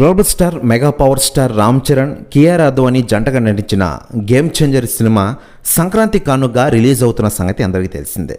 Global star mega power star Ram Charan Kiara Advani జంటగా నటించిన game changer cinema Sankranti కానుగా release అవుతున్న సంగతి అందరికీ తెలిసిందే.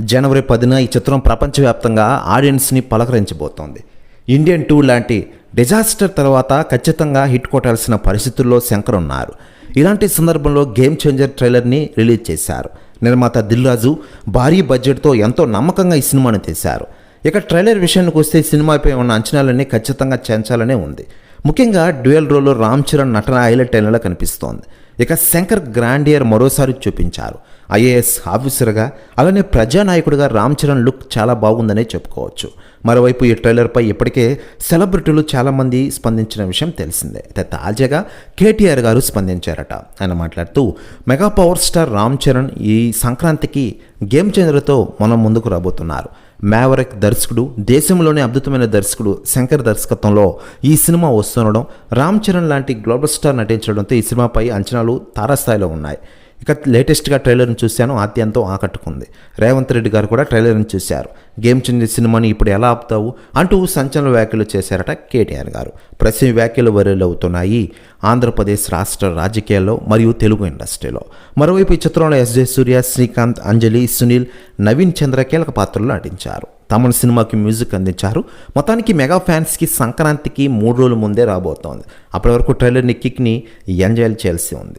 జనవరి పదిన ఈ చిత్రం ప్రపంచవ్యాప్తంగా ఆడియన్స్ని పలకరించబోతోంది. ఇండియన్ టూ లాంటి డిజాస్టర్ తర్వాత ఖచ్చితంగా హిట్ కొట్టాల్సిన పరిస్థితుల్లో శంకర్ ఉన్నారు. ఇలాంటి సందర్భంలో గేమ్ చేంజర్ ట్రైలర్ని రిలీజ్ చేశారు. నిర్మాత దిల్ రాజు భారీ బడ్జెట్తో ఎంతో నమ్మకంగా ఈ సినిమాను తీశారు. ఇక ట్రైలర్ విషయానికి వస్తే సినిమాపై ఉన్న అంచనాలన్నీ ఖచ్చితంగా చేంచాలనే ఉంది. ముఖ్యంగా డ్యూయల్ రోల్లో రామ్ చరణ్ నటన హైలైట్ అయినలా కనిపిస్తోంది. ఇక శంకర్ గ్రాండియర్ మరోసారి చూపించారు. ఐఏఎస్ ఆఫీసర్గా అలానే ప్రజానాయకుడిగా రామ్ చరణ్ లుక్ చాలా బాగుందనే చెప్పుకోవచ్చు. మరోవైపు ఈ ట్రైలర్పై ఇప్పటికే సెలబ్రిటీలు చాలామంది స్పందించిన విషయం తెలిసిందే. అయితే తాజాగా కేటీఆర్ గారు స్పందించారట. ఆయన మాట్లాడుతూ mega power star Ram Charan ఈ సంక్రాంతికి గేమ్ చేంజర్తో మనం ముందుకు రాబోతున్నారు. మ్యావరిక్ దర్శకుడు దేశంలోనే అద్భుతమైన దర్శకుడు శంకర్ దర్శకత్వంలో ఈ సినిమా వస్తుండడం రామ్ చరణ్ లాంటి గ్లోబల్ స్టార్ నటించడంతో ఈ సినిమాపై అంచనాలు తారాస్థాయిలో ఉన్నాయి. ఇక లేటెస్ట్గా ట్రైలర్ని చూశాను అత్యంతం ఆకట్టుకుంది. రేవంత్ రెడ్డి గారు కూడా ట్రైలర్ని చూశారు. గేమ్ చెందిన సినిమాని ఇప్పుడు ఎలా ఆపుతావు అంటూ సంచలన వ్యాఖ్యలు చేశారట కేటీఆర్ గారు. ప్రతి వ్యాఖ్యలు వైరల్ అవుతున్నాయి ఆంధ్రప్రదేశ్ రాష్ట్ర రాజకీయాల్లో మరియు తెలుగు ఇండస్ట్రీలో. మరోవైపు ఈ చిత్రంలో ఎస్జే సూర్య శ్రీకాంత్ అంజలి సునీల్ నవీన్ చంద్ర కీలక పాత్రలు నటించారు. తమన్ సినిమాకి మ్యూజిక్ అందించారు. మొత్తానికి మెగా ఫ్యాన్స్కి సంక్రాంతికి మూడు రోజుల ముందే రాబోతోంది. అప్పటి వరకు ట్రైలర్ని కిక్ని ఎంజాయ్ చేయాల్సి ఉంది.